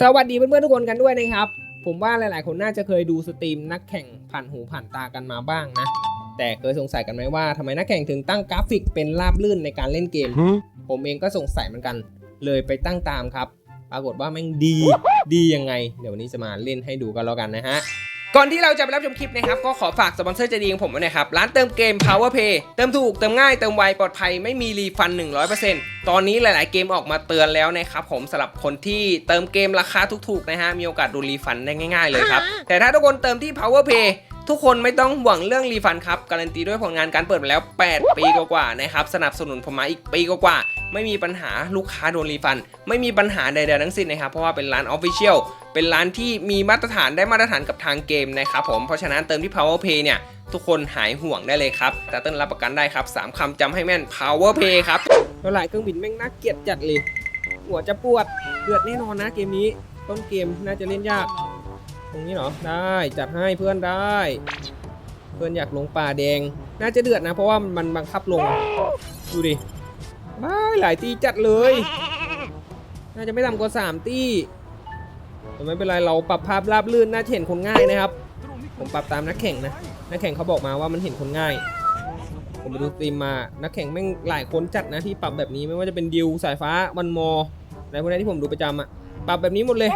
สวัสดีเพื่อนๆทุกคนกันด้วยนะครับ ผมว่าหลายๆ คนน่าจะเคยดูสตรีมนักแข่งผ่านหูผ่านตากันมาบ้างนะ แต่เคยสงสัยกันไหมว่าทำไมนักแข่งถึงตั้งกราฟิกเป็นราบลื่นในการเล่นเกม ผมเองก็สงสัยเหมือนกัน เลยไปตั้งตามครับ ปรากฏว่าแม่งดี ดียังไง เดี๋ยววันนี้จะมาเล่นให้ดูกันแล้วกันนะฮะ ก่อนที่เราจะไปรับชมคลิปนะครับก็ขอฝากสปอนเซอร์ใจดีของผมไว้นะครับร้านเติมเกม Power Pay เติมถูกเติมง่ายเติมไวปลอดภัยไม่มีรีฟัน 100%ตอนนี้หลาย ๆ เกมออกมาเตือนแล้วนะครับผมสำหรับคนที่เติมเกมราคาถูก ๆ นะฮะมีโอกาสโดนรีฟันได้ง่าย ๆ เลยครับแต่ถ้าทุกคนเติมที่ Power Pay ทุกคนไม่ต้องห่วงเรื่องรีฟันครับ การันตีด้วยผลงานการเปิดมาแล้ว 8 ปีกว่าๆนะครับ สนับสนุนผมมาอีกปีกว่าๆไม่มีปัญหาลูกค้าโดนรีฟัน ไม่มีปัญหาใดๆทั้งสิ้นนะครับ เพราะว่าเป็นร้านออฟฟิเชียลเป็นร้านที่มีมาตรฐานได้มาตรฐานกับทางเกมนะครับผมเพราะฉะนั้นเติมที่ Power Pay เนี่ยทุกคนหายห่วงได้เลยครับแต่เต้นรับประกันได้ครับ3คำจำให้แม่น Power Pay ครับหลายเครื่องบินแม่งน่าเกลียดจัดเลยหัวจะปวดเดือดแน่นอนนะเกมนี้ต้นเกมน่าจะเล่นยาก ตรงนี้เหรอ ได้จัดให้เพื่อนได้ เพื่อนอยากลงป่าแดง น่าจะเดือดนะ เพราะว่ามันบังคับลง ดูดิว้าหลายตีจัดเลย น่าจะไม่ต่ำกว่าสามตีแต่ไม่เป็นไรเราปรับภาพราบลื่นน่าเห็นคนง่ายนะครับ ผมปรับตามนักแข่งนะ นักแข่งเขาบอกมาว่ามันเห็นคนง่าย ผมไปดูตีมมา นักแข่งแม่งหลายคนจัดนะที่ปรับแบบนี้ไม่ว่าจะเป็นดิวสายฟ้าวันมออะไรพวกนี้ที่ผมดูประจำอะ ปรับแบบนี้หมดเลย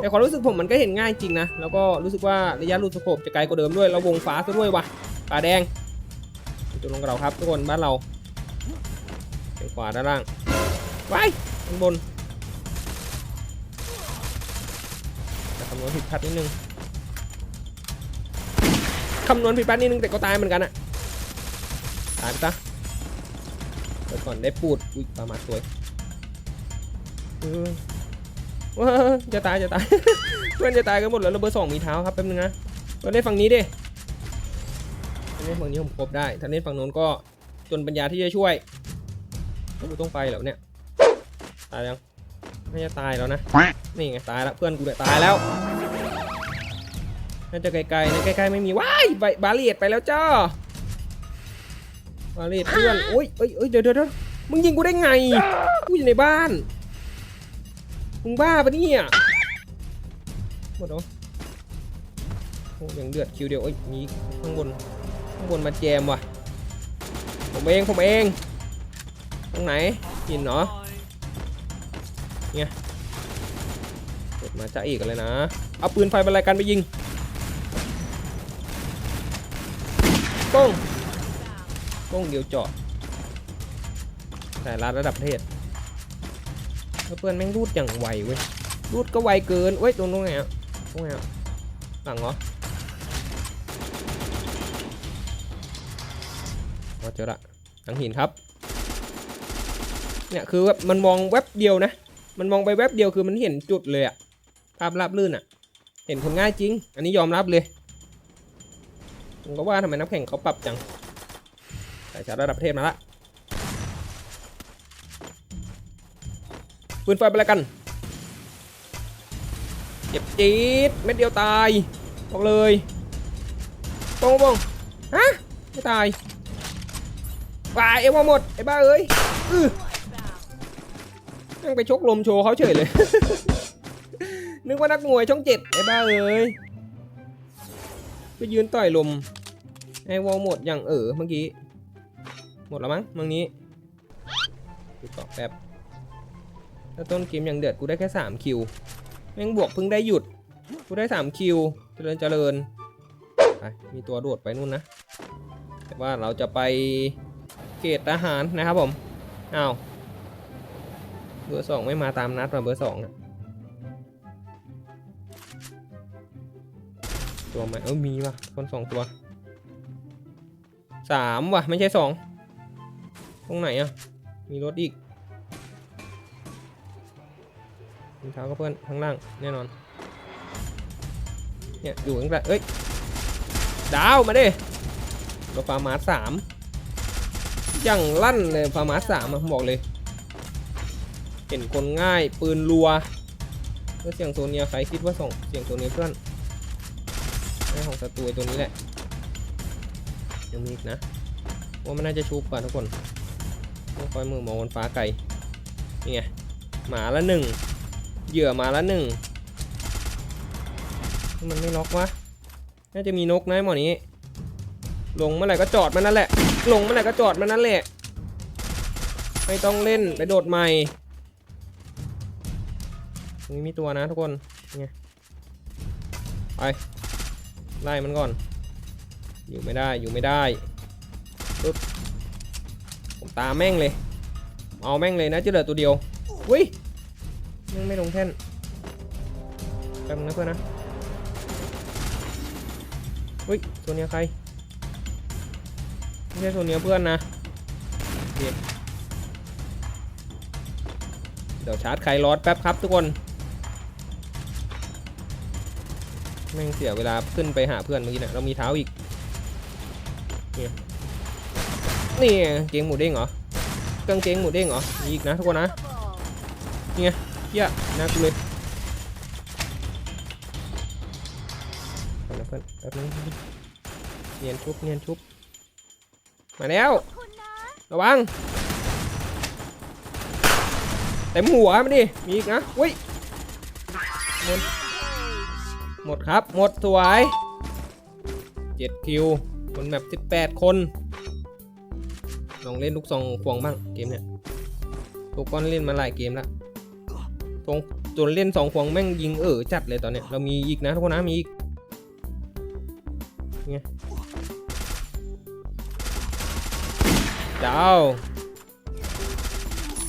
แต่ความรู้สึกผมมันก็เห็นง่ายจริงนะ แล้วก็รู้สึกว่าระยะรูดสโคปจะไกลกว่าเดิมด้วยแล้วงฟ้าซะด้วยวะป่าแดงจุดลงกับเราครับทุกคนบ้านเราเป็นขวาด้านล่างไว้ข้างบนแต่คำนวณผิดพลาดนิดนึงคำนวณผิดพลาดนิดนึงแต่ก็ตายเหมือนกันอะตายไปซะเดี๋ยวก่อนได้ปูดอุ้ยปลามาสวยอ ว้าจะตายจะตาย เพื่อนจะตายกันหมดแล้วแล้วเบอร์สองมีเท้าครับแป๊บนึงนะก็เล่นฝั่งนี้ดิถ้าเล่นฝั่งนี้ผมครบได้ ถ้าเล่นฝั่งโน้นก็จนปัญญาที่จะช่วยแล้วกูต้องไปแล้วเนี่ย ตายยังไม่จะตายแล้วนะ นี่ไงตายแล้วเพื่อนกูเนี่ยตายแล้ว น่าจะไกลๆนะใกล้ๆไม่มีว้ายใบบาเลียดไปแล้วจ้าบาเลียดเพื่อนโอ้ยเอ้ยเอ้ยเดี๋ยวเดี๋ยวเดี๋ยวมึงยิงกูได้ไงกูอยู่ในบ้าน มึงบ้าปะเนี่ยหมดเหรอโอ้ยังเดือดคิวเดียวเอ้ยมีข้างบนข้างบนมาแจมว่ะ ผมเองผมเอง ตรงไหนหินเหรอเปิดมาจะอีกเลยนะ เอาปืนไฟบรรลัยกันไปยิงป้งป้งเดียวเจาะแต่ลาดระดับประเทศ เพื่อนแม่งรูดอย่างไวเว้ย รูดก็ไวเกินเว้ยตรงตรงไหนอะตรงไหนอะหลังเหรออ๋อเจอละหลังหินครับ เนี่ยคือแบบมันมองแวบเดียวนะ มันมองไปแวบเดียวคือมันเห็นจุดเลยอะภาพราบลื่นอะเห็นคนง่ายจริง อันนี้ยอมรับเลยผมก็ว่าทำไมนักแข่งเขาปรับจังแต่จาระดับประเทศมาละ ปืนไฟไปแล้วกันเจ็บจี๊ดเม็ดเดียวตายบอกเลยปงปงฮะไม่ตายตายเอวหมดไอ้บ้าเอ้ยอื้อยังไปชกลมโชว์เขาเฉยเลย นึกว่านักมวยช่องเจ็ดไอ้บ้าเอ้ยไปยืนต่อยลมไอ้วอลหมดอย่างเออเมื่อกี้ หมดแล้วมั้งเมื่อนี้ติดต่อแป๊บ ถ้าต้นเกมยังเดือดกูได้แค่3คิวแม่งบวกเพิ่งได้หยุด กูได้3คิวเจริญเจริญไปมีตัวโดดไปนู่นนะ แต่ว่าเราจะไปเกตทหารนะครับผมอ้าวเบอร์สองไม่มาตามนัดมาเบอร์สองตัวใหม่เออมีว่ะคนสองตัวสามว่ะ ไม่ใช่สองตรงไหนอะมีรถอีก มีเท้าก็เพื่อนข้างล่างแน่นอน เนี่ยอยู่ตั้งแต่เอ้ย ดาวมาดิรถฟาร์มาสามยังลั่นเลยฟาร์มาสามอะผมบอกเลย เห็นคนง่ายปืนรัวเพื่อเสียงโซเนียใครคิดว่าส่งเสียงโซเนียเพื่อนไม่ของศัตรูตัวนี้แหละยังมีอีกนะว่ามันน่าจะชุบกว่าทุกคนต้องคอยมือมองบนฟ้าไกลนี่ไงหมาละหนึ่ง เหยื่อมาแล้วหนึ่งมันไม่ล็อกวะน่าจะมีนกนะหมอนี้ ลงเมื่อไหร่ก็จอดมันนั่นแหละ ลงเมื่อไหร่ก็จอดมันนั่นแหละ ไม่ต้องเล่นไปโดดใหม่ตรงนี้มีตัวนะทุกคนไงไปไล่มันก่อน อยู่ไม่ได้อยู่ไม่ได้ปึ๊บผมตามแม่งเลย เอาแม่งเลยนะจะเหลือตัวเดียวอุ้ย ยังไม่ลงแท่นแป๊บนึงนะเพื่อนนะอุ้ยตัวเนี้ยใคร ไม่ใช่ตัวเนี้ยเพื่อนนะเดี๋ยวชาร์จไคลอสแป๊บครับทุกคนแม่งเสียเวลาขึ้นไปหาเพื่อนเมื่อกี้เนี่ยเรามีเท้าอีก เนี่ยนี่งเกงหมูเด้งเหรอกางเกงหมูเด้งเหรออีกนะทุกคนนะ เหี้ยน่ากูเลยแป๊บนึงเพื่อนแป๊บนึงเนียนชุบเนียนชุบ มาแล้ว ระวังเต็มหัวมันดิมีอีกนะอุ้ยหมดหมดครับ หมดสวย7คิวบนแมป18คน ลองเล่นลูกซองควงบ้างเกมเนี้ยตัวก้อนเล่นมาหลายเกมและ ตรงจนเล่นสองควงแม่งยิงเออจัดเลยตอนเนี้ยเรามีอีกนะทุกคนนะมีอีกไงดาว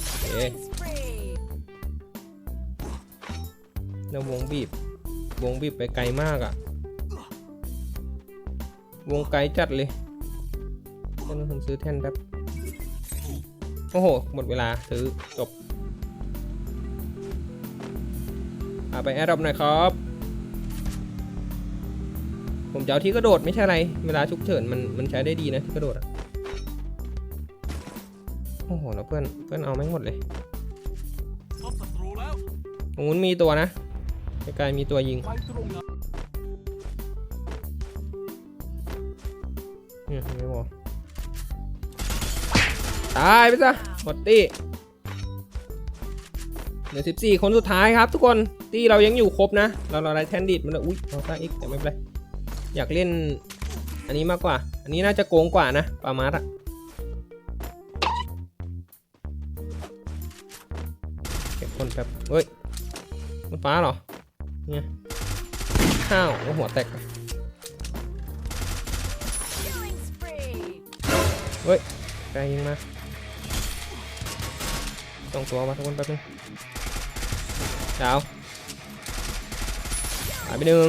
โอเคแล้ววงบีบ วงบีบไปไกลมากอะ่ะ วงไกลจัดเลยต้องผมซื้อแท่นแป๊บ โอ้โห หมดเวลาซื้อจบ อาไปแอดดอปหน่อยครับ ผมจะเอาที่กระโดดไม่ใช่อะไร เวลาฉุกเฉินมันมันใช้ได้ดีนะที่กระโดดอะโอ้โหแล้วเพื่อนเพื่อนเอาไม่หมดเลยพบศัตรูแล้วตรงนู้นมีตัวนะไกลๆมีตัวยิงไปตรงนั้นอืมไม่พอตายไปซะหมดตี้ เหลือสิบสี่คนสุดท้ายครับทุกคนตี้เรายังอยู่ครบนะ เราเราได้แทนดิดมันเลยอุ้ยเราสร้างอีกแต่ไม่เป็นไรอยากเล่นอันนี้มากกว่า อันนี้น่าจะโกงกว่านะปามาร์อะเก็บคนแบบเฮ้ยมันฟ้าเหรอเนี่ยข้าวล้วหัวแตก Killing spree. ไกลยิงมาสองตัวมาทุกคนแป๊บนึง ดาวหายไปหนึ่ง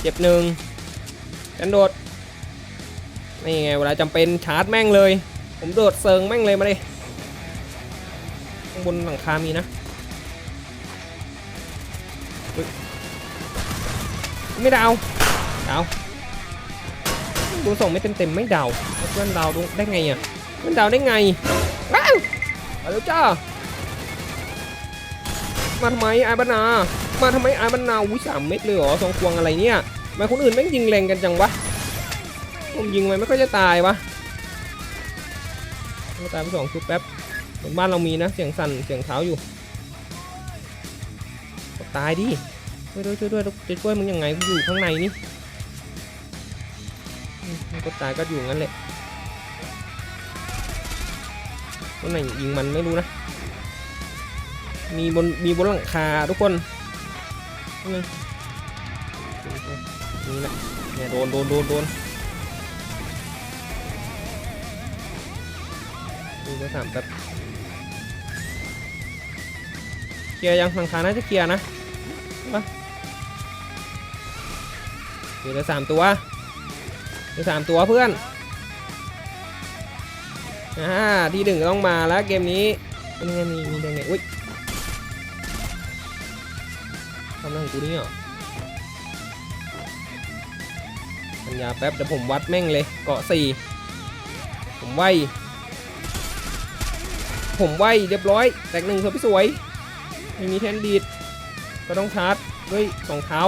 เจ็บหนึ่งกันโดดนี่ไงเวลาจำเป็นชาร์จแม่งเลย ผมโดดเซิงแม่งเลยมาเลยข้างบนหลังคามีนะไม่ดาวดาวดูส่งไม่เต็มเต็มๆไม่ดาวเพื่อนดาวได้ไงอะเพื่อนดาวได้ไงว้าวมาแล้วจ้า มาทำไมไอ้บรรณามาทำไมไอ้บรรณาวิสามเม็ดเลยเหรอสองควงอะไรเนี่ยทำไมคนอื่นแม่งยิงแรงกันจังวะผมยิงไปไม่ค่อยจะตายวะไม่ตายไปสองชุดแป๊บบนบ้านเรามีนะเสียงสั่นเสียงเท้าอยู่ตายดิช่วยด้วยช่วยด้วยจะช่วยมึงยังไงกูอยู่ข้างในนี่ก็ตายก็อยู่งั้นแหละคนไหนยิงมันไม่รู้นะ มีบนมีบนหลังคาทุกคนนี่นี่แหละเนี่ยโดนโดนโดนโดนดูไปสามแป๊บเคลียร์ยังหลังคาน่าจะเคลียร์นะปะเหลือสามตัวเหลือสามตัวเพื่อนอ่าที่หนึ่งต้องมาแล้วเกมนี้เป็นไงมีมีได้ไงอุ้ย ทำอะไรของกูนี่เหรอปัญญาแป๊บเดี๋ยวผมวัดแม่งเลยเกาะสี่ผมไวผมไวเรียบร้อย แตกหนึ่งสวยสวยไม่มีแทนดีดก็ต้องชาร์จด้วยสองเท้า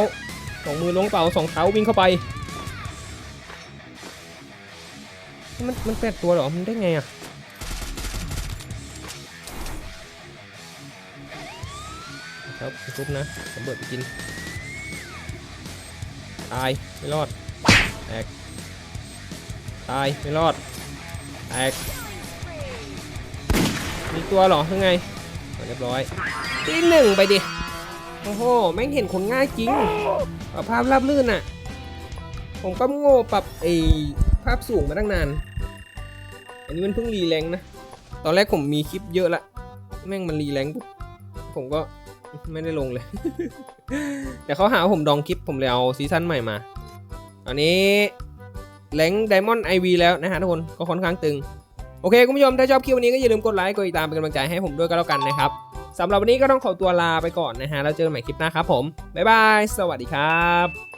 สองมือลงเป่าสองเท้าวิ่งเข้าไป มันมันแปดตัวหรอ มันได้ไงอะ ครับทุบนะสำเบิดไปกิน ตาย ไม่รอด แตก ตาย ไม่รอด แตก มีตัวหรอยังไงเรียบร้อย ที่หนึ่งไปดิ โอ้โห แม่งเห็นคนง่ายจริงปรับภาพราบลื่นอะผมก็โง่ปรับไอ้ภาพสูงมาตั้งนาน อันนี้มันเพิ่งรีแรงนะ ตอนแรกผมมีคลิปเยอะละ แม่งมันรีแรงปุ๊บผมก็ ไม่ได้ลงเลย เดี๋ยวเขาหาว่าผมดองคลิปผมเลยเอาซีซั่นใหม่มาอันนี้แหลงไดมอนด์ไอวีแล้วนะฮะทุกคนก็ค่อนข้างตึง โอเคคุณผู้ชมถ้าชอบคลิปวันนี้ก็อย่าลืมกดไลค์กดติดตามเป็นกำลังใจให้ผมด้วยก็แล้วกันนะครับสำหรับวันนี้ก็ต้องขอตัวลาไปก่อนนะฮะแล้วเจอกันใหม่คลิปหน้าครับผมบ๊ายบายสวัสดีครับ